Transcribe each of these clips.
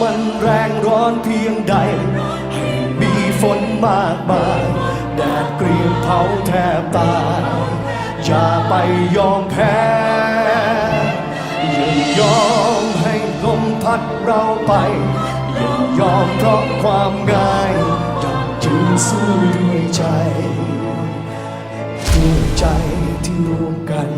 มันแรงร้อนเพียงใด ให้มีฝนมากมายแดดเกรียมเผาแทบตายอย่าไปยอมแพ้อย่ายอมให้ลมพัดเราไปอย่ายอมเพราะความง่ายอย่ายืนสู้ด้วยใจด้วยใจที่รวมกัน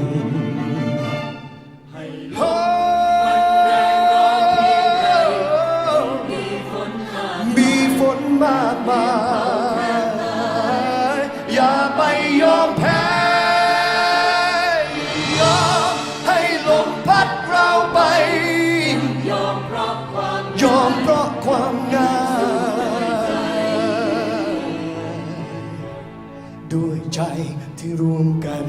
มีฝนมากมาย อย่าไปยอมแพ้ ยอมให้ลมพัดเราไป ยอมเพราะความง่ายด้วยใจที่รวมกัน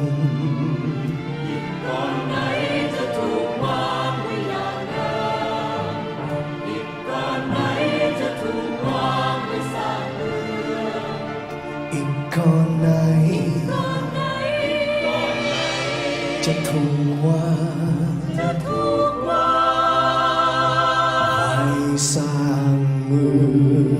อีกก่อนไหน จะถูกว่าให้สร้างมือ